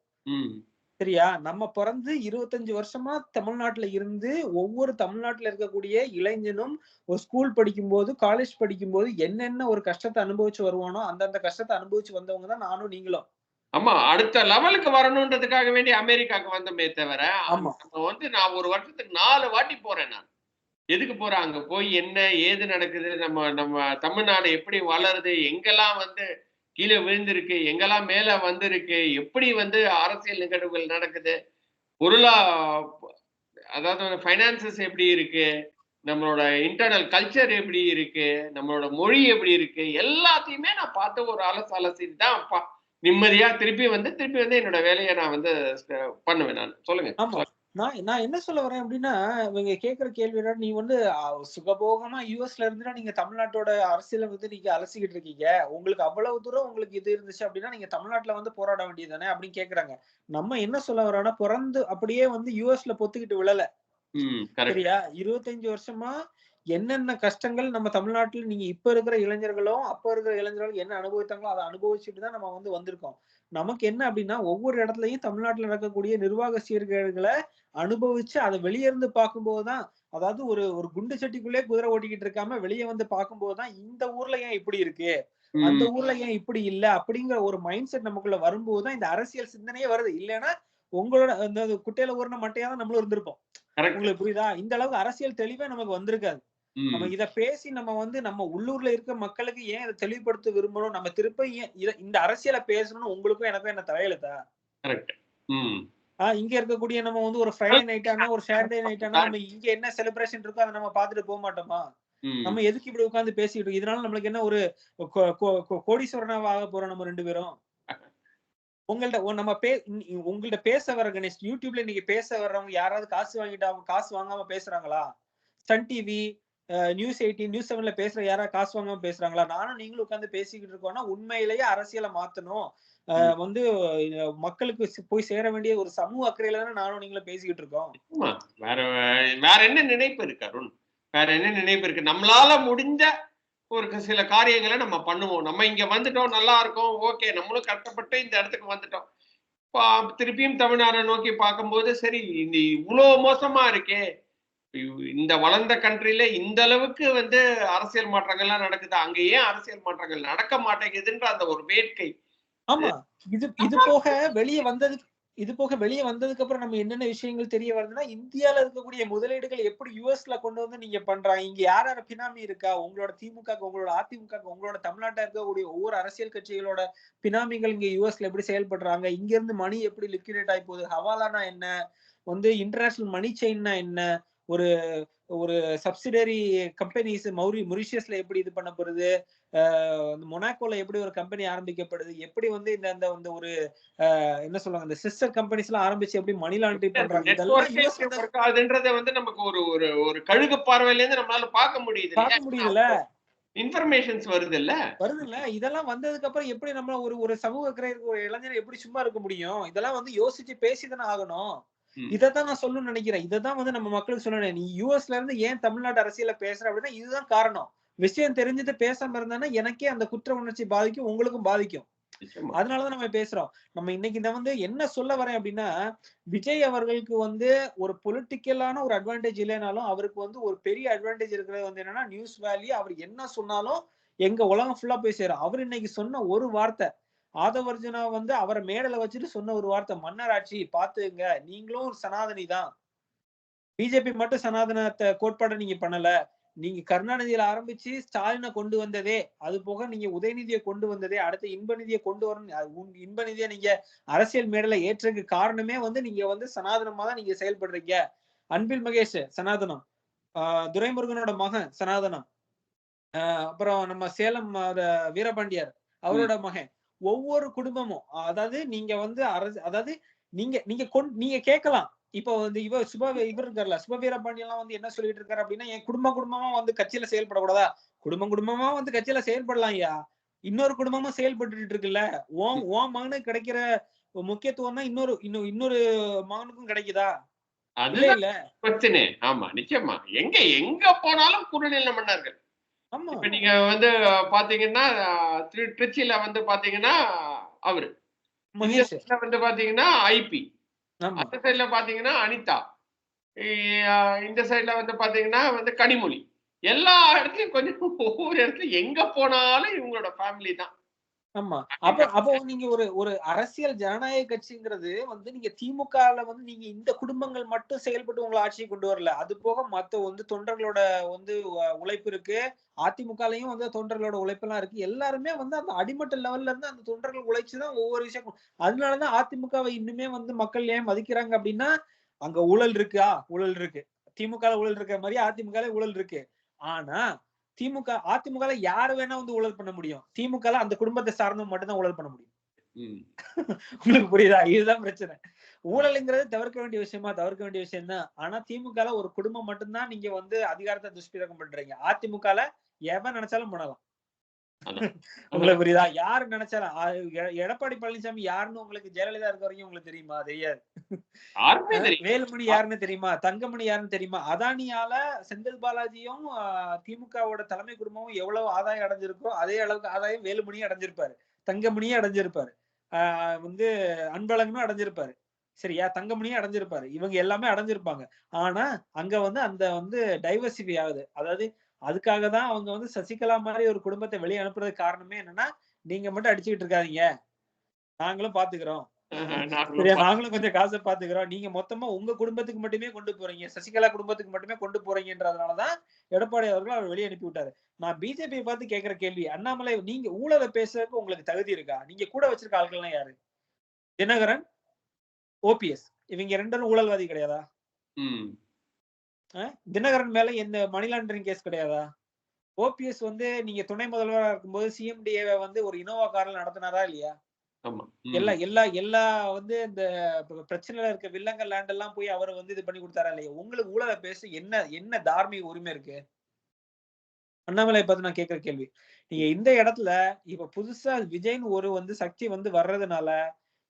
சரியா? நம்ம பிறந்து இருபத்தஞ்சு வருஷமா தமிழ்நாட்டுல இருந்து ஒவ்வொரு தமிழ்நாட்டுல இருக்கக்கூடிய இளைஞனும் ஒரு ஸ்கூல் படிக்கும்போது காலேஜ் படிக்கும்போது என்னென்ன ஒரு கஷ்டத்தை அனுபவிச்சு வருவானோ அந்தந்த கஷ்டத்தை அனுபவிச்சு வந்தவங்க தான் நானும் நீங்களும். ஆமா அடுத்த லெவலுக்கு வரணுன்றதுக்காக வேண்டி அமெரிக்காக்கு வந்தோமே தவிர ஆமா. வந்து நான் ஒரு வருஷத்துக்கு நாலு வாட்டி போறேன் நான். எதுக்கு போறேன்? அங்க போய் என்ன ஏது நடக்குது? நம்ம நம்ம தமிழ்நாடு எப்படி வளருது? எங்கெல்லாம் வந்து கீழே விழுந்திருக்கு எங்கெல்லாம் மேல வந்திருக்கு எப்படி வந்து அரசியல் நிகழ்வுகள் நடக்குது பொருளா அதாவது ஃபைனான்சஸ் எப்படி இருக்கு நம்மளோட இன்டர்னல் கல்ச்சர் எப்படி இருக்கு நம்மளோட மொழி எப்படி இருக்கு எல்லாத்தையுமே நான் பார்த்து ஒரு அலசு அலசிட்டு தான் பா- நிம்மதியா திருப்பி வந்து திருப்பி வந்து என்னோட வேலையை நான் வந்து பண்ணுவேன் நான். சொல்லுங்க. நான் நான் என்ன சொல்ல வரேன் அப்படின்னா இவங்க கேக்குற கேள்வியோட நீ வந்து சுகபோகமா யூஎஸ்ல இருந்துனா நீங்க தமிழ்நாட்டோட அரசியலை வந்து நீங்க அலசிக்கிட்டு இருக்கீங்க. உங்களுக்கு அவ்வளவு தூரம் உங்களுக்கு இது இருந்துச்சு அப்படின்னா நீங்க தமிழ்நாட்டுல வந்து போராட வேண்டியதுதானே அப்படின்னு கேக்குறாங்க. நம்ம என்ன சொல்ல வரோம்னா பிறந்து அப்படியே வந்து யூஎஸ்ல பொத்துக்கிட்டு விழல. சரியா? இருபத்தஞ்சு வருஷமா என்னென்ன கஷ்டங்கள் நம்ம தமிழ்நாட்டுல நீங்க இப்ப இருக்கிற இளைஞர்களும் அப்ப இருக்கிற இளைஞர்களும் என்ன அனுபவித்தாங்களோ அதை அனுபவிச்சுட்டு தான் நம்ம வந்து வந்திருக்கோம். நமக்கு என்ன அப்படின்னா ஒவ்வொரு இடத்துலயும் தமிழ்நாட்டுல நடக்கக்கூடிய நிர்வாக சீர்கேடுகளை அனுபவிச்சு அதை வெளியே இருந்து பார்க்கும்போதுதான் அதாவது ஒரு ஒரு குண்டு சட்டிக்குள்ளே குதிரை ஓட்டிக்கிட்டு இருக்காம வெளியே வந்து பார்க்கும்போதுதான் இந்த ஊர்ல ஏன் இப்படி இருக்கு? அந்த ஊர்ல ஏன் இப்படி இல்ல? அப்படிங்கிற ஒரு மைண்ட் செட் நமக்குள்ள வரும்போதுதான் இந்த அரசியல் சிந்தனையே வருது. இல்லைன்னா உங்களோட அந்த குட்டையில ஊர்ன மட்டையா தான் நம்மளும் இருந்திருப்போம். உங்களுக்கு புரியுதா? இந்த அளவுக்கு அரசியல் தெளிவே நமக்கு வந்திருக்காது. நம்ம இத பேசி நம்ம வந்து நம்ம உள்ளூர்ல இருக்க மக்களுக்கு ஏன் இதை தெளிவுபடுத்த விரும்பணும்? நம்ம திருப்ப இந்த அரசியலை பேசணும்னு உங்களுக்கும் எனக்கும் என்ன தலையெழுத்தா ஆஹ் இங்க இருக்கக்கூடிய நம்ம வந்து ஒரு ஃப்ரைடே நைட் ஆனா ஒரு சாட்டர்டே நைட் ஆனா நம்ம இங்க என்ன செலிப்ரேஷன் இருக்கோ அதை நம்ம பாத்துட்டு போக மாட்டோமா? நம்ம எதுக்கு இப்படி உட்கார்ந்து பேசிட்டு? இதனால நம்மளுக்கு என்ன ஒரு கோ- கோ- கோ- கோடீஸ்வரனாவா ஆக போறோம் நம்ம ரெண்டு பேரும். உங்கள்ட்ட நம்ம பே உங்கள்ட்ட பேச வர கணேஷ் யூடியூப்ல இன்னைக்கு பேச வர்றவங்க யாராவது காசு வாங்கிட்டு காசு வாங்காம பேசுறாங்களா? Sun TV news eighteen news செவன்ல பேசுற யாராவது காசு வாங்காம பேசுறாங்களா? நானும் நீங்களும் உட்கார்ந்து பேசிக்கிட்டு இருக்கோம்னா உண்மையிலேயே அரசியலை மாத்தணும். வந்து மக்களுக்கு போய் சேர வேண்டிய ஒரு சமூக அக்கறையில தானே நானும் நீங்களும் பேசிக்கிட்டு இருக்கோம். வேற வேற என்ன நினைப்பு இருக்கு அருண்? வேற என்ன நினைப்பு இருக்கு? நம்மளால முடிஞ்ச ஒரு சில காரியங்களை நம்ம பண்ணுவோம். நம்ம இங்க வந்துட்டோம் நல்லா இருக்கோம் ஓகே. நம்மளும் கஷ்டப்பட்டு இந்த இடத்துக்கு வந்துட்டோம். திருப்பியும் தமிழ்நாடை நோக்கி பார்க்கும்போது சரி இவ்வளோ மோசமா இருக்கே. இந்த வளர்ந்த கண்ட்ரில இந்த அளவுக்கு வந்து அரசியல் மாற்றங்கள்லாம் நடக்குது. அங்க ஏன் அரசியல் மாற்றங்கள் நடக்க மாட்டேங்குதுன்ற அந்த ஒரு வேட்கை. ஆமா. இது இது போக வெளியே வந்ததுக்கு இது போக வெளியே வந்ததுக்கு அப்புறம் நம்ம என்னென்ன விஷயங்கள் தெரிய வருதுன்னா இந்தியால இருக்கக்கூடிய முதலீடுகள் எப்படி யூஎஸ்ல கொண்டு வந்து நீங்க பண்றாங்க இங்க யார் யார் பினாமி இருக்கா? உங்களோட திமுக உங்களோட அதிமுக உங்களோட தமிழ்நாட்டில் இருக்கக்கூடிய ஒவ்வொரு அரசியல் கட்சிகளோட பினாமிகள் இங்க யூஎஸ்ல எப்படி செயல்படுறாங்க? இங்க இருந்து மணி எப்படி லிக்விடேட் ஆகி போகுது? ஹவாலானா என்ன? வந்து இன்டர்நேஷனல் மணி செயின்னா என்ன? ஒரு ஒரு சப்சிடரி கம்பெனிஸ் மௌரி மொரிஷியஸ்ல எப்படி இது பண்ணப்படுது? மொனாக்கோல எப்படி ஒரு கம்பெனி ஆரம்பிக்கப்படுது? எப்படி வந்து இந்த இந்த வந்து ஒரு என்ன சொல்லுவாங்க? இந்த சிஸ்டர் கம்பெனிஸ் எல்லாம் ஆரம்பிச்சு எப்படி மணி லாண்டரி பண்றாங்க? வந்து நமக்கு ஒரு ஒரு ஒரு கழுகு பார்வையில இருந்து நம்மளால பார்க்க முடியுது பார்க்க முடியுதுல இன்ஃபர்மேஷன்ஸ் வருது இல்ல வருதுல்ல? இதெல்லாம் வந்ததுக்கு அப்புறம் எப்படி நம்ம ஒரு ஒரு சமூக அக்கறை ஒரு இளைஞர் எப்படி சும்மா இருக்க முடியும்? இதெல்லாம் வந்து யோசிச்சு பேசிதானே ஆகணும். இதைத்தான் நான் சொல்லணும்னு நினைக்கிறேன். இதைதான் வந்து நம்ம மக்களுக்கு சொல்லணும். நீ யூஎஸ்ல இருந்து ஏன் தமிழ்நாடு அரசியல பேசுற அப்படின்னா இதுதான் காரணம். விஷயம் தெரிஞ்சுட்டு பேசாம இருந்தானா எனக்கே அந்த குற்ற உணர்ச்சி பாதிக்கும் உங்களுக்கும் பாதிக்கும். அதனாலதான் நம்ம பேசுறோம். நம்ம இன்னைக்கு இந்த வந்து என்ன சொல்ல வரேன் அப்படின்னா விஜய் அவர்களுக்கு வந்து ஒரு பொலிட்டிக்கலான ஒரு அட்வான்டேஜ் இல்லைனாலும் அவருக்கு வந்து ஒரு பெரிய அட்வான்டேஜ் இருக்கிறது வந்து என்னன்னா நியூஸ் வேல்யூ அவர் என்ன சொன்னாலும் எங்க உலகம் ஃபுல்லா போய் சேரும். அவர் இன்னைக்கு சொன்ன ஒரு வார்த்தை ஆதவர்ஜுனா வந்து அவரை மேடல வச்சுட்டு சொன்ன ஒரு வார்த்தை மன்னராட்சி பாத்துங்க நீங்களும் ஒரு சனாதனி தான் பிஜேபி மட்டும் சனாதனத்தை கோட்பாடை நீங்க பண்ணல. நீங்க கருணாநிதியில ஆரம்பிச்சு ஸ்டாலினை கொண்டு வந்ததே அது போக நீங்க உதயநிதியை கொண்டு வந்ததே அடுத்து இன்பநிதியை கொண்டு வரணும். இன்பநிதியை நீங்க அரசியல் மேடல ஏற்றதுக்கு காரணமே வந்து நீங்க வந்து சனாதனமா தான் நீங்க செயல்படுறீங்க. அன்பில் மகேஷ் சனாதனம். ஆஹ் துரைமுருகனோட மகன் சனாதனம். ஆஹ் அப்புறம் நம்ம சேலம் வீரபாண்டியார் அவரோட மகன். ஒவ்வொரு குடும்பமும் அதாவது நீங்க வந்து அரசு அதாவது நீங்க நீங்க கொண் நீங்க கேட்கலாம். இப்போ வந்து இவ சுப இவர் இருக்கார்ல சுப எல்லாம் வந்து என்ன சொல்லிட்டு இருக்காரு அப்படின்னா என் குடும்ப குடும்பமா வந்து கட்சியில செயல்படக்கூடாதா? குடும்பம் குடும்பமா வந்து கட்சியில செயல்படலாம் ஐயா. இன்னொரு குடும்பமும் செயல்பட்டு இருக்குல்ல. ஓம் ஓம் மகனுக்கு கிடைக்கிற முக்கியத்துவம் தான் இன்னொரு இன்னொரு இன்னொரு மகனுக்கும் கிடைக்குதா? அதுதான் இல்ல பிரச்சனை. ஆமா நிச்சயமா. எங்க எங்க போனாலும் குறுநில மன்னர்கள். இப்ப நீங்க வந்து பாத்தீங்கன்னா திரு- திருச்சியில வந்து பாத்தீங்கன்னா அவரு. வந்து பாத்தீங்கன்னா ஐபி அந்த சைடுல பாத்தீங்கன்னா அனிதா. இந்த சைடுல வந்து பாத்தீங்கன்னா வந்து கனிமொழி. எல்லா இடத்துலயும் கொஞ்சம் ஒவ்வொரு இடத்துலயும் எங்க போனாலும் இவங்களோட ஃபேமிலி தான். ஆமா. அப்ப அப்போ நீங்க ஒரு ஒரு அரசியல் ஜனநாயக கட்சிங்கிறது வந்து நீங்க திமுகல வந்து நீங்க இந்த குடும்பங்கள் மட்டும் செயல்பட்டு உங்களை ஆட்சியை கொண்டு வரல. அது போக மத்த வந்து தொண்டர்களோட வந்து உழைப்பு இருக்கு. அதிமுகலையும் வந்து தொண்டர்களோட உழைப்பெல்லாம் இருக்கு. எல்லாருமே வந்து அந்த அடிமட்ட லெவல்ல இருந்து அந்த தொண்டர்கள் உழைச்சுதான் ஒவ்வொரு விஷயம் அதனாலதான் அதிமுகவை இன்னுமே வந்து மக்கள் ஏன் மதிக்கிறாங்க அப்படின்னா அங்க ஊழல் இருக்கா? ஊழல் இருக்கு. திமுக ஊழல் இருக்கிற மாதிரி அதிமுக ஊழல் இருக்கு. ஆனா திமுக அதிமுக யாரு வேணா வந்து ஊழல் பண்ண முடியும். திமுக அந்த குடும்பத்தை சார்ந்தவங்க மட்டும்தான் ஊழல் பண்ண முடியும். உங்களுக்கு புரியுதா? இதுதான் பிரச்சனை. ஊழலுங்கிறது தவிர்க்க வேண்டிய விஷயமா? தவிர்க்க வேண்டிய விஷயம் தான் ஆனா திமுக ஒரு குடும்பம் மட்டும்தான் நீங்க வந்து அதிகாரத்தை துஷ்பிரயோகம் பண்றீங்க. அதிமுக எவன் நினைச்சாலும் பண்ணலாம். உங்களுக்கு புரியுதா? யாரு நினைச்சாலும் எ- எடப்பாடி பழனிசாமி யாருன்னு உங்களுக்கு ஜெயலலிதா இருக்க வரைக்கும் உங்களுக்கு தெரியுமா? தெரியாது. வேலுமணி யாருன்னு தெரியுமா? தங்கமணி யாருன்னு தெரியுமா? அதானியால செந்தில் பாலாஜியும் திமுகவோட தலைமை குடும்பமும் எவ்வளவு ஆதாயம் அடைஞ்சிருக்கோ அதே அளவுக்கு ஆதாயம் வேலுமணியும் அடைஞ்சிருப்பாரு. தங்கமணியும் அடைஞ்சிருப்பாரு. ஆஹ், வந்து அன்பழகனும் அடைஞ்சிருப்பாரு. சரியா? தங்கமணியும் அடைஞ்சிருப்பாரு. இவங்க எல்லாமே அடைஞ்சிருப்பாங்க. ஆனா அங்க வந்து அந்த வந்து டைவர்சிஃபை ஆகுது. அதாவது அதுக்காக தான் அவங்க வந்து சசிகலா மாதிரி ஒரு குடும்பத்தை வெளியே அனுப்புறதுக்கு காரணமே என்னன்னா நீங்க மட்டும் அடிச்சுக்கிட்டு இருக்காதீங்க. நாங்களும் பாத்துக்கிறோம். நாங்களும் கொஞ்சம் காசை பாத்துக்கிறோம். நீங்க மொத்தமா உங்க குடும்பத்துக்கு மட்டுமே கொண்டு போறீங்க. சசிகலா குடும்பத்துக்கு மட்டுமே கொண்டு போறீங்கன்றதுனாலதான் எடப்பாடி அவர்கள் அவர் வெளியே அனுப்பி விட்டாரு. நான் பிஜேபி பார்த்து கேக்குற கேள்வி அண்ணாமலை நீங்க ஊழலை பேசுறதுக்கு உங்களுக்கு தகுதி இருக்கா? நீங்க கூட வச்சிருக்க ஆட்கள்லாம் யாரு? தினகரன் ஓபிஎஸ் இவங்க ரெண்டும் ஊழல்வாதி கிடையாதா. தினகரன் மேல எந்த மணி லாண்டரிங் கேஸ் கிடையாதா? ஓபிஎஸ் வந்து நீங்க துணை முதல்வரா இருக்கும்போது சிஎம்டிஏ வந்து ஒரு இனோவா கார்ல நடத்தினாரா இல்லையா. எல்லா எல்லா எல்லா வந்து இந்த பிரச்சனையில இருக்க வில்லங்க லேண்ட் எல்லாம் போய் அவர் வந்து இது பண்ணி கொடுத்தாரா இல்லையா? உங்களுக்கு ஊழலை பேச என்ன என்ன தார்மீக உரிமை இருக்கு? அண்ணாமலை பார்த்து நான் கேட்கிற கேள்வி. நீங்க இந்த இடத்துல இப்ப புதுசா விஜய்னு ஒரு வந்து சக்தி வந்து வர்றதுனால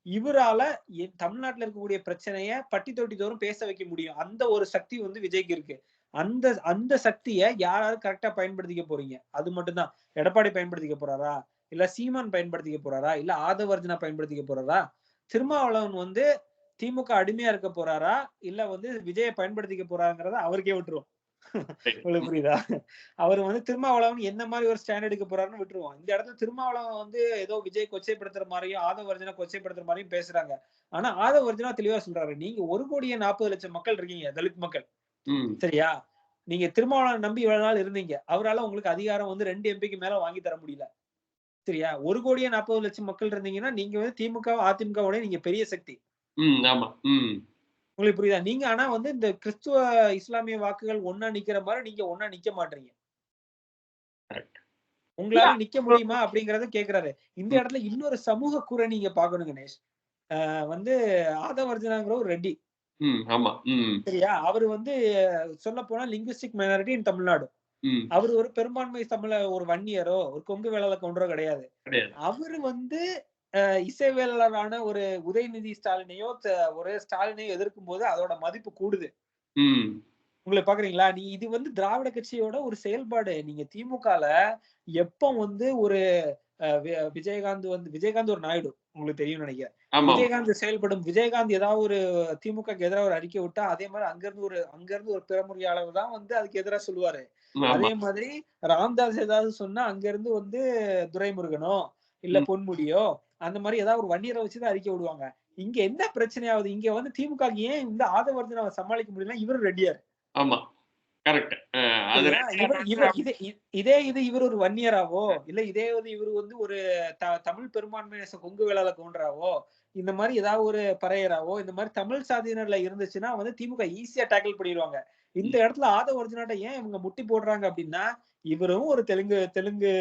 இவரால எ- தமிழ்நாட்டுல இருக்கக்கூடிய பிரச்சனைய பட்டி தொட்டி தோறும் பேச வைக்க முடியும். அந்த ஒரு சக்தி வந்து விஜய்க்கு இருக்கு. அந்த அந்த சக்தியை யாராவது கரெக்டா பயன்படுத்திக்க போறீங்க? அது மட்டும்தான். எடப்பாடி பயன்படுத்திக்க போறாரா? இல்ல சீமான் பயன்படுத்திக்க போறாரா? இல்ல ஆதவர்ஜனா பயன்படுத்திக்க போறாரா? திருமாவளவன் வந்து திமுக அடிமையா இருக்க போறாரா? இல்ல வந்து விஜயை பயன்படுத்திக்க போறாங்கிறத அவருக்கே விட்டுருவோம் உங்களுக்கு புரியுதா? அவர் வந்து திருமாவளவன் என்ன மாதிரி ஒரு ஸ்டாண்ட் எடுக்க போறாருன்னு விட்டுருவோம். இந்த இடத்துல திருமாவளவன் வந்து ஏதோ விஜய் கொச்சைப்படுத்துற மாதிரியும் ஆதவர்ஜனா கொச்சைப்படுத்துற மாதிரியும் பேசுறாங்க. ஆனா ஆதவர்ஜனா தெளிவா சொல்றாரு. நீங்க ஒரு கோடியே நாற்பது லட்சம் மக்கள் இருக்கீங்க தலித் மக்கள். சரியா? நீங்க திருமாவளவன் நம்பி இவ்வளவு நாள் இருந்தீங்க. அவரால உங்களுக்கு அதிகாரம் வந்து ரெண்டு எம்பிக்கு மேல வாங்கி தர முடியல. சரியா? ஒரு கோடியே நாற்பது லட்சம் மக்கள் இருந்தீங்கன்னா நீங்க வந்து திமுக அதிமுகவோட நீங்க பெரிய சக்தி. ஆமா. உங்களுக்கு புரியுதா? நீங்க ஆனா வந்து இந்த கிறிஸ்துவ இஸ்லாமிய வாக்குகள் ஒன்னா நிக்கிற மாதிரி நீங்க ஒன்னா நிக்க மாட்டீங்க. உங்களால நிக்க முடியுமா? அப்படிங்கறத கேக்குறாரு. இந்த இடத்துல இன்னொரு சமூக கூரை நீங்க பாக்கணும் கணேஷ். ஆஹ் வந்து ஆதவர்ஜனாங்கிற ஒரு ரெட்டி. ம் ஆமா. ம். சரியா? அவர் வந்து சொல்ல போனா லிங்குஸ்டிக் மைனாரிட்டி இன் தமிழ்நாடு. அவர் ஒரு பெரும்பான்மை தமிழ ஒரு வன்னியரோ ஒரு கொங்கு வேளாள கவுண்டரோ கிடையாது. அவர் வந்து அஹ், இசைவேளரான ஒரு உதயநிதி ஸ்டாலினையோ ஒரு ஸ்டாலினையோ எதிர்க்கும் போது அதோட மதிப்பு கூடுது. உங்களை பாக்குறீங்களா? நீ இது வந்து திராவிட கட்சியோட ஒரு செயல்பாடு. நீங்க திமுகல எப்ப வந்து ஒரு விஜயகாந்த் வந்து விஜயகாந்த் ஒரு நாயுடு உங்களுக்கு தெரியும் நினைக்கிறேன். விஜயகாந்த் செயல்படும் விஜயகாந்த் ஏதாவது ஒரு திமுக எதிராக ஒரு அறிக்கை விட்டா அதே மாதிரி அங்க இருந்து ஒரு அங்க இருந்து ஒரு பிறமுறையாளர் தான் வந்து அதுக்கு எதிராக சொல்லுவாரு. அதே மாதிரி ராம்தாஸ் ஏதாவது சொன்னா அங்க இருந்து வந்து துரைமுருகனோ இல்ல. பொன்முடியோ அந்த மாதிரி ஏதாவது ஒரு வன்னியரை வச்சுதான் அறிக்கை விடுவாங்க. இங்க என்ன பிரச்சனை ஆகுது இங்க வந்து திமுக ஏன் இந்த ஆதவர்தனை சமாளிக்க முடியல இவரு ரெட்டியார். ஆமா. இதே இதே இது இவர் ஒரு வன்னியராவோ? இல்ல இதே இது இவர் வந்து ஒரு தமிழ் பெரும்பான்மை கொங்கு வேளாள கவுண்டராவோ இந்த மாதிரி ஏதாவது ஒரு பறையராவோ? இந்த மாதிரி தமிழ் சாதியினர்ல இருந்துச்சுன்னா வந்து திமுக ஈஸியா டேக்கிள் பண்ணிடுவாங்க. இந்த இடத்துல ஆதவ ஒரிஜினாட்ட ஏன் இவங்க முட்டி போடுறாங்க அப்படின்னா இவரும் ஒரு தெலுங்கு தெலுங்கு.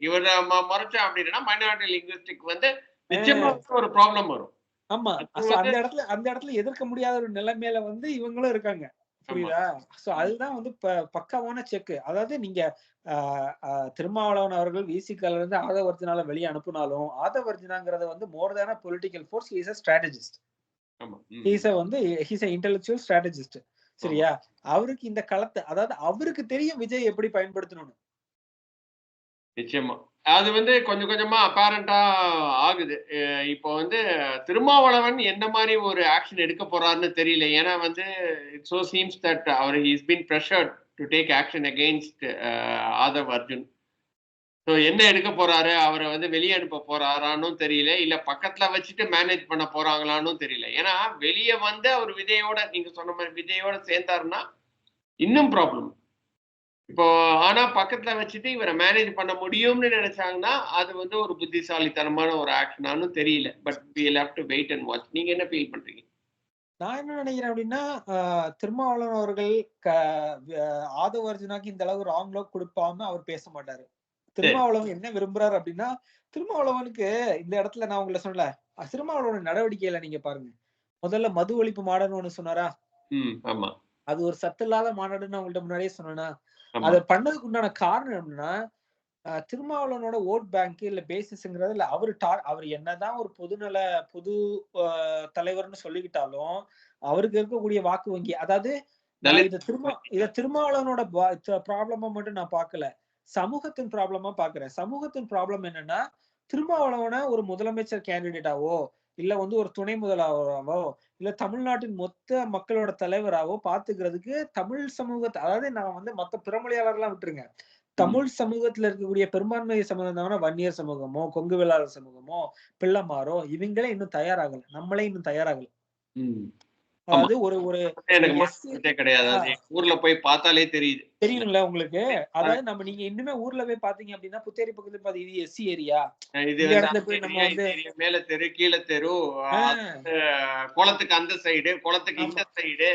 இவர் மறைச்சா அப்படின்னா மைனாரிட்டி லிங்குவிஸ்டிக் வந்து நிச்சயமா ஒரு ப்ராப்ளம் வரும். ஆமா. அந்த இடத்துல அந்த இடத்துல எதிர்க்க முடியாத ஒரு நிலைமையில வந்து இவங்களும் இருக்காங்க. புரியுதா? சோ அதுதான் வந்து ப- பக்காவான செக் அதாவது நீங்க திருமாவளவன் அவர்கள் விசிகால இருந்து ஆதவர்ஜனால வெளியே அனுப்புனாலும் ஆதவர்ஜனாங்கிறத வந்து more than political force is a strategist he's வந்து ஹீஸ் அ இன்டெலெக்சுவல் ஸ்ட்ராட்டஜிஸ்ட் சரியா? அவருக்கு இந்த களத்தை அதாவது அவருக்கு தெரியும் விஜய் எப்படி பயன்படுத்தணும்னு. நிச்சயமா. அது வந்து கொஞ்சம் கொஞ்சமா அப்பேரண்டா ஆகுது. இப்போ வந்து திருமாவளவன் என்ன மாதிரி ஒரு ஆக்ஷன் எடுக்க போறாருன்னு தெரியல. ஏன்னா வந்து it so seems that our is been pressured to take action against Aadhav Arjun. So என்ன எடுக்க போறாரு? அவரை வந்து வெளியே அனுப்ப போறாரான்னு தெரியல. இல்ல பக்கத்துல வச்சுட்டு மேனேஜ் பண்ண போறாங்களான்னு தெரியல. ஏன்னா வெளியே வந்து அவர் விதையோட நீங்க சொன்ன மாதிரி விதையோட சேர்ந்தாருன்னா இன்னும் ப்ராப்ளம் இப்போ ஆனா பக்கத்துல வச்சுட்டு இவரை மேனேஜ் பண்ண முடியும்னு நினைச்சாங்கன்னா அது வந்து ஒரு புத்திசாலித்தனமான ஒரு ஆக்ஷனானு தெரியல. But we love to wait and watch நீங்க என்ன ஃபீல் பண்றீங்க? நான் என்ன நினைக்கிறேன் அப்படின்னா ஆஹ், திருமாவளவன் அவர்கள் க ஆதவ அர்ஜுனாக்கு இந்த அளவு ராங் லோக் கொடுப்பாம அவர் பேச மாட்டாரு. திருமாவளவன் என்ன விரும்புறாரு அப்படின்னா திருமாவளவனுக்கு இந்த இடத்துல நான் உங்களை சொல்லல திருமாவளவன் நடவடிக்கையில நீங்க பாருங்க. முதல்ல மது ஒழிப்பு மாடன்னு ஒண்ணு சொன்னாரா? அது ஒரு சத்து இல்லாத மாநாடுன்னு அவங்கள்ட்ட முன்னாடியே ஆமா. அதை பண்ணதுக்கு உண்டான காரணம் என்னன்னா திருமாவளவனோட ஓட் பேங்க் இல்ல பேசிஸ்ங்கிறது இல்ல அவரு அவர் என்னதான் ஒரு பொதுநல பொது தலைவர்னு சொல்லிக்கிட்டாலும் அவருக்கு இருக்கக்கூடிய வாக்கு வங்கி அதாவது இத திருமா இத திருமாவளவனோட ப்ராப்ளமா மட்டும் நான் பார்க்கல சமூகத்தின் ப்ராப்ளமா பாக்குறேன். சமூகத்தின் ப்ராப்ளம் என்னன்னா திருமாவளவனை ஒரு முதலமைச்சர் கேண்டிடேட்டாவோ இல்ல வந்து ஒரு துணை முதல்வராவோ இல்ல தமிழ்நாட்டின் மொத்த மக்களோட தலைவராவோ பாத்துக்கிறதுக்கு தமிழ் சமூகத்தை அதாவது நான் வந்து மத்த பிறமொழியாளர்லாம் விட்டுருங்க. தமிழ் சமூகத்துல இருக்கக்கூடிய பெரும்பான்மை சமூகமான வன்னியர் சமூகமோ கொங்கு வேளாளர் சமூகமோ பிள்ளைமாரோ இவங்களே இன்னும் தயாராகல. நம்மளே இன்னும் தயாராகல. அதாவது ஒரு ஒரு எனக்கு கிடையாது. ஊர்ல போய் பார்த்தாலே தெரியுது. தெரியுங்களா உங்களுக்கு? அதாவது நம்ம நீங்க இன்னுமே ஊர்ல போய் பாத்தீங்க அப்படின்னா புத்தேரி பக்கத்துல பாத்து இது எஸ்சி ஏரியா இது இடத்துல அந்த போய் நம்ம வந்து மேல தெரு கீழே தெரு குளத்துக்கு அந்த சைடு குளத்துக்கு இந்த சைடு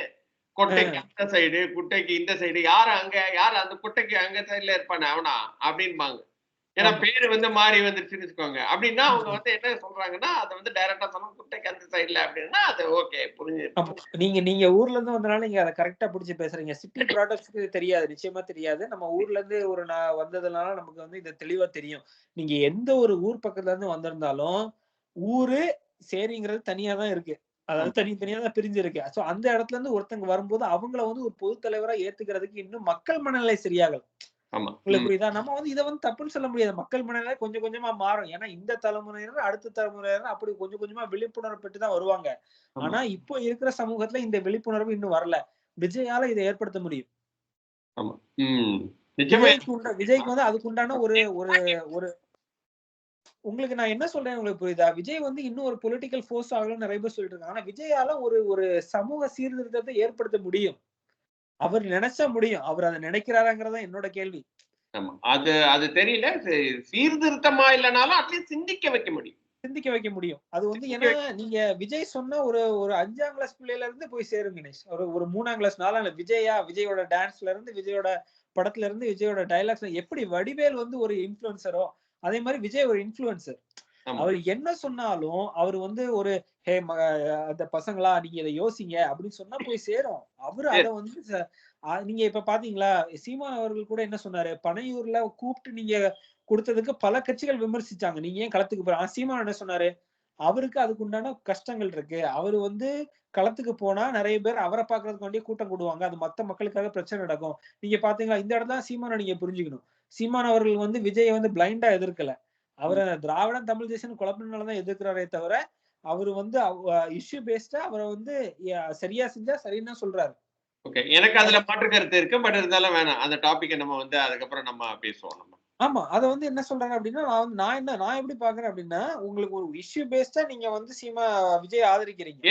கொட்டைக்கு அந்த சைடு குட்டைக்கு இந்த சைடு யாரு அங்க யாரு அந்த குட்டைக்கு அங்க சைடுல இருப்பானே அவனா? அப்படின்பாங்க ஏன்னா. பேரு வந்து மாறி வந்துருச்சுன்னு வச்சுக்கோங்க. அப்படின்னா அவங்க வந்து என்ன சொல்றாங்கன்னா அதை வந்து டைரக்டா சொன்னா குட்டைக்கு அந்த சைடுல அப்படின்னா அது ஓகே புரிஞ்சு. நீங்க நீங்க ஊர்ல இருந்து வந்தனால நீங்க அதை கரெக்டா புடிச்சு பேசுறீங்க. சிட்டி ப்ராடக்ட்ஸ்க்கு தெரியாது நிச்சயமா தெரியாது. நம்ம ஊர்ல இருந்து ஒரு நான் வந்ததுனால நமக்கு வந்து இது தெளிவா தெரியும். நீங்க எந்த ஒரு ஊர் பக்கத்துல இருந்து வந்திருந்தாலும் ஊரு சேரிங்கிறது தனியா தான் இருக்கு. அதாவது தான் பிரிஞ்சு இருக்கு சோ அந்த இடத்துல இருந்து ஒருத்தங்க வரும்போது அவங்கள வந்து ஒரு பொது தலைவரா ஏத்துக்கிறதுக்கு இன்னும் மக்கள் மனநிலை சரியாகல. உங்களுக்கு புரியுதா? நம்ம வந்து இதை வந்து தப்புன்னு சொல்ல முடியாது. மக்கள் மனநிலை கொஞ்சம் கொஞ்சமா மாறும். ஏன்னா இந்த தலைமுறையினர் அடுத்த தலைமுறையினர் அப்படி கொஞ்சம் கொஞ்சமா விழிப்புணர்வு பெற்று தான் வருவாங்க. ஆனா இப்போ இருக்கிற சமூகத்துல இந்த விழிப்புணர்வு இன்னும் வரல. விஜயால இதை ஏற்படுத்த முடியும். விஜய்க்கு வந்து அதுக்கு உண்டான ஒரு ஒரு ஒரு உங்களுக்கு நான் என்ன சொல்றேன் உங்களுக்கு புரியுதா? விஜய் வந்து இன்னும் ஒரு பொலிட்டிக்கல் ஃபோர்ஸ் ஆகணும்னு நிறைய பேர் சொல்லிட்டு இருக்காங்க. ஆனா விஜயால ஒரு ஒரு சமூக சீர்திருத்தத்தை ஏற்படுத்த முடியும். அவர் நினைச்சா முடியும். அவர் அதை நினைக்கிறாராங்கிறதா என்னோட கேள்வி. அது அது தெரியல. சீர்திருத்தமா இல்லைனாலும் அட்லீஸ்ட் சிந்திக்க வைக்க முடியும். சிந்திக்க வைக்க முடியும். அது வந்து ஏன்னா நீங்க விஜய் சொன்ன ஒரு ஒரு அஞ்சாம் கிளாஸ் பிள்ளையில இருந்து போய் சேரும் கணேஷ். ஒரு ஒரு மூணாம் கிளாஸ் நாலாம் விஜயா விஜயோட டான்ஸ்ல இருந்து விஜயோட படத்துல இருந்து விஜயோட டைலாக்ஸ் எப்படி வடிவேல் வந்து ஒரு இன்ஃபுளுசரோ அதே மாதிரி விஜய் ஒரு இன்ஃபுளுசர் அவர் என்ன சொன்னாலும் அவர் வந்து ஒரு ஹே மக அந்த பசங்களா நீங்க இதை யோசிங்க. அப்படின்னு சொன்னா போய் சேரும். அவரு அத வந்து நீங்க இப்ப பாத்தீங்களா சீமான் அவர்கள் கூட என்ன சொன்னாரு பனையூர்ல கூப்பிட்டு நீங்க கொடுத்ததுக்கு பல கட்சிகள் விமர்சிச்சாங்க. நீங்க ஏன் களத்துக்கு போற? சீமான் என்ன சொன்னாரு அவருக்கு அதுக்கு உண்டான கஷ்டங்கள் இருக்கு. அவரு வந்து களத்துக்கு போனா நிறைய பேர் அவரை பாக்குறதுக்கு வேண்டிய கூட்டம் கூடுவாங்க அது மத்த மக்களுக்காக பிரச்சனை நடக்கும். நீங்க பாத்தீங்களா இந்த இடத்துல சீமானை நீங்க புரிஞ்சுக்கணும். சீமான் அவர்கள் வந்து விஜயை வந்து பிளைண்டா எதிர்க்கல. அவரை திராவிடம் தமிழ் தேசம் குழப்பினாலதான் எதிர்க்கிறாரே தவிர அவர் வந்து இஷ்யூ பேஸ்டா அவரை வந்து சரியா செஞ்சா சரின்னு சொல்றாரு. ஓகே. எனக்கு அதுல மாற்று கருத்து இருக்கு. பட் இருந்தாலும் வேணாம். அந்த டாபிக்கை நம்ம வந்து அதுக்கப்புறம் நம்ம பேசுவோம் நம்ம. ஆமா. அத வந்து என்ன சொல்றாரு அப்படின்னா நான் வந்து நான் என்ன நான் எப்படி பாக்குறேன் அப்படின்னா உங்களுக்கு ஒரு இஷ்யூ பேஸ்டா நீங்க வந்து சீமா விஜய் ஆதரிக்கிறீங்க.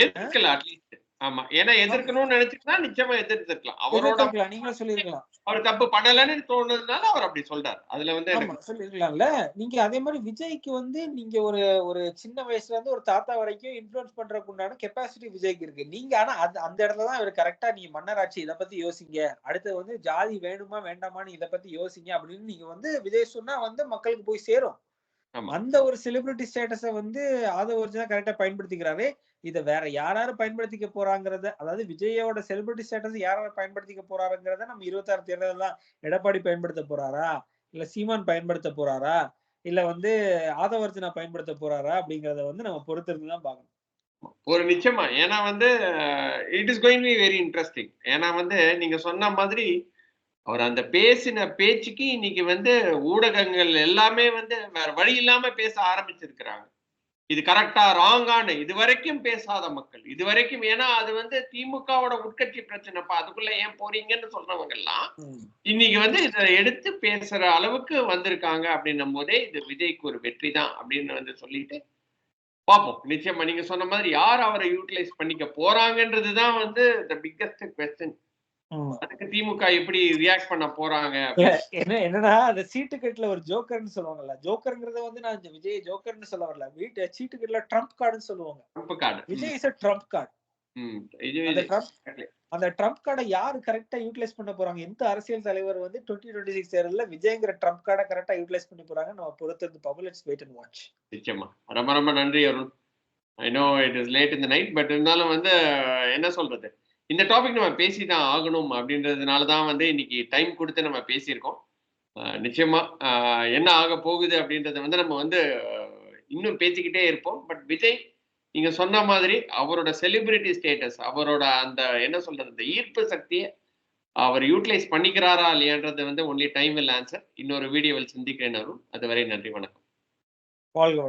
ஆமா. ஏன்னா எதிர்க்கணும்னு நினைச்சிருந்தா நிச்சயமா எதிர்த்திருக்கலாம். அவரோட நீங்களும் சொல்லியிருக்கலாம். அவர் தப்பு பண்ணலன்னு தோணுதுனால அவர் அப்படி சொல்றாரு. அதுல வந்து சொல்லிருக்கலாம்ல நீங்க அதே மாதிரி விஜய்க்கு வந்து நீங்க ஒரு ஒரு சின்ன வயசுல இருந்து ஒரு தாத்தா வரைக்கும் இன்ஃபுளுன்ஸ் பண்றதுக்கு உண்டான கெப்பாசிட்டி விஜய்க்கு இருக்கு. நீங்க ஆனா அது அந்த இடத்துல தான் இவர் கரெக்டா நீங்க மன்னராட்சி இதை பத்தி யோசிங்க. அடுத்து வந்து ஜாதி வேணுமா வேண்டாமான்னு இதை பத்தி யோசிங்க அப்படின்னு நீங்க வந்து விஜய் சொன்னா வந்து மக்களுக்கு போய் சேரும். அந்த ஒரு செலிபிரிட்டி ஸ்டேட்டஸ வந்து ஆதவர்ஜனா கரெக்டா பயன்படுத்திக்கிறாரு இத வேற யாராரு பயன்படுத்திக்க போறாங்கறத அதாவது விஜயோட செலிபிரிட்டி ஸ்டேட்டஸ் யாராரு பயன்படுத்திக்க போறாருங்கிறத நம்ம இருபத்தாறு தேர்தல் தான் எடப்பாடி பயன்படுத்த போறாரா? இல்ல சீமான் பயன்படுத்த போறாரா? இல்ல வந்து ஆதவர்ஜனா பயன்படுத்த போறாரா? அப்படிங்கறத வந்து நம்ம பொறுத்திருந்து தான் பார்க்கணும். ஒரு நிச்சயமா. ஏன்னா வந்து it is going be very interesting ஏன்னா வந்து நீங்க சொன்ன மாதிரி அவர் அந்த பேசின பேச்சுக்கு இன்னைக்கு வந்து ஊடகங்கள் எல்லாமே வந்து வேற வழி இல்லாம பேச ஆரம்பிச்சிருக்கிறாங்க. இது கரெக்டா ராங்கான்னு இது வரைக்கும் பேசாத மக்கள். இது வரைக்கும் ஏன்னா அது வந்து திமுகவோட உட்கட்சி பிரச்சனைப்பா அதுக்குள்ள ஏன் போறீங்கன்னு சொல்றவங்க எல்லாம் இன்னைக்கு வந்து இதை எடுத்து பேசுற அளவுக்கு வந்திருக்காங்க அப்படின்னும் போதே இது விஜய்க்கு ஒரு வெற்றி தான் அப்படின்னு வந்து சொல்லிட்டு பார்ப்போம் நிச்சயமா நீங்க சொன்ன மாதிரி யார் அவரை யூட்டிலைஸ் பண்ணிக்க போறாங்கன்றது தான் வந்து த பிக்கஸ்ட் கொஸ்டின். அதுக்கு திமுக எப்படி ரியாக்ட் பண்ண போறாங்க? என்ன என்னன்னா அந்த சீட்டு கட்டுல ஒரு ஜோக்கர்னு சொல்லுவாங்கல்ல ஜோக்கர்ங்கிறத வந்து நான் விஜய் ஜோக்கர்னு சொல்ல வரல. வீட்டு சீட்டு கட்டுல ட்ரம்ப் கார்டுன்னு சொல்லுவாங்க. Trump card. Vijay is trump card. அந்த ட்ரம்ப் கார்டை யாரு கரெக்டா யூட்டிலைஸ் பண்ண போறாங்க? எந்த அரசியல் தலைவர் வந்து டுவெண்ட்டி டுவெண்ட்டி சிக்ஸ் தேர்தலில் விஜய்ங்கிற ட்ரம்ப் கார்டை கரெக்டா யூட்டிலைஸ் பண்ணி போறாங்க நம்ம பொறுத்திருந்து பபுல் லெட்ஸ் வெயிட் அண்ட் வாட்ச் நிச்சயமா. ரொம்ப ரொம்ப நன்றி Arun. I know it is late இந்த நைட் பட் இருந்தாலும் வந்து என்ன சொல்றது? இந்த டாபிக் நம்ம பேசி தான் ஆகணும் அப்படின்றதுனால தான் வந்து இன்னைக்கு டைம் கொடுத்து நம்ம பேசியிருக்கோம். நிச்சயமா என்ன ஆக போகுது அப்படின்றத வந்து நம்ம வந்து இன்னும் பேசிக்கிட்டே இருப்போம். பட் விஜய் நீங்க சொன்ன மாதிரி அவரோட செலிபிரிட்டி ஸ்டேட்டஸ் அவரோட அந்த என்ன சொல்றது அந்த ஈர்ப்பு சக்தியை அவர் யூட்டிலைஸ் பண்ணிக்கிறாரா இல்லையான்றது வந்து ஒன்லி டைம் will ஆன்சர் இன்னொரு வீடியோவில் சந்திக்கிறேன் அருண். அதுவரை நன்றி வணக்கம். வாழ்க